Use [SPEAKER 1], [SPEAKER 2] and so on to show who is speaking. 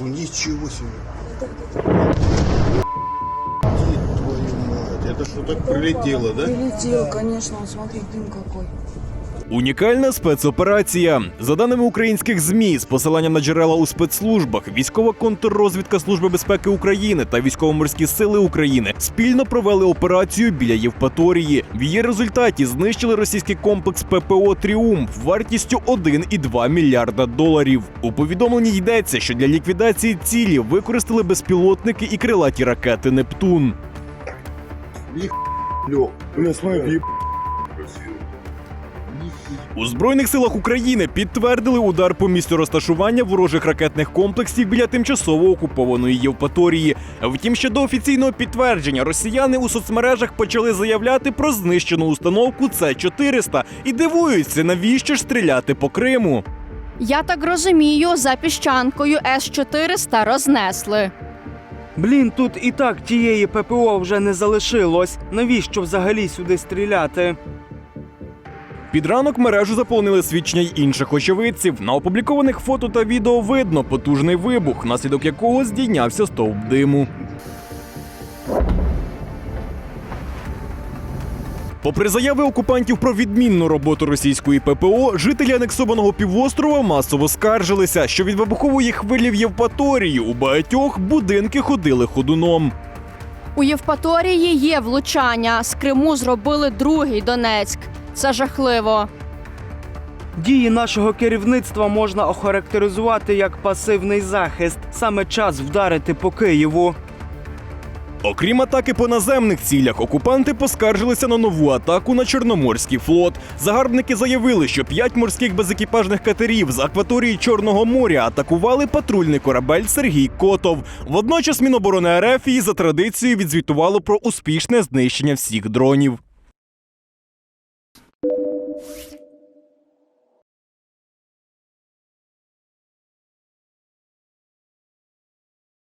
[SPEAKER 1] Ничего себе. Твою мать, это что так прилетело, да?
[SPEAKER 2] Прилетел, конечно, он, смотри, дым какой.
[SPEAKER 3] Унікальна спецоперація. За даними українських змі, з посиланням на джерела у спецслужбах, військова контррозвідка Служби безпеки України та військово-морські сили України спільно провели операцію біля Євпаторії. В її результаті знищили російський комплекс ППО Тріумф вартістю 1,2 мільярда доларів. У повідомленні йдеться, що для ліквідації цілі використали безпілотники і крилаті ракети Нептун.
[SPEAKER 1] Лёг. Бля, смотри.
[SPEAKER 3] У збройних силах України підтвердили удар по місцю розташування ворожих ракетних комплексів біля тимчасово окупованої Євпаторії. Втім, ще до офіційного підтвердження росіяни у соцмережах почали заявляти про знищену установку С-400 і дивуються, навіщо ж стріляти по Криму.
[SPEAKER 4] Я так розумію, за піщанкою С-400 рознесли.
[SPEAKER 5] Блін, тут і так тієї ППО вже не залишилось. Навіщо взагалі сюди стріляти?
[SPEAKER 3] Під ранок мережу заповнили свідчення й інших очевидців. На опублікованих фото та відео видно потужний вибух, наслідок якого здійнявся стовп диму. Попри заяви окупантів про відмінну роботу російської ППО, жителі анексованого півострова масово скаржилися, що від вибухової хвилі в Євпаторії у багатьох будинки ходили ходуном.
[SPEAKER 4] У Євпаторії є влучання. З Криму зробили другий Донецьк. Це жахливо.
[SPEAKER 5] Дії нашого керівництва можна охарактеризувати як пасивний захист. Саме час вдарити по Києву.
[SPEAKER 3] Окрім атаки по наземних цілях, окупанти поскаржилися на нову атаку на Чорноморський флот. Загарбники заявили, що п'ять морських безекіпажних катерів з акваторії Чорного моря атакували патрульний корабель Сергій Котов. Водночас Міноборони РФ і за традицією відзвітувало про успішне знищення всіх дронів. Thank you.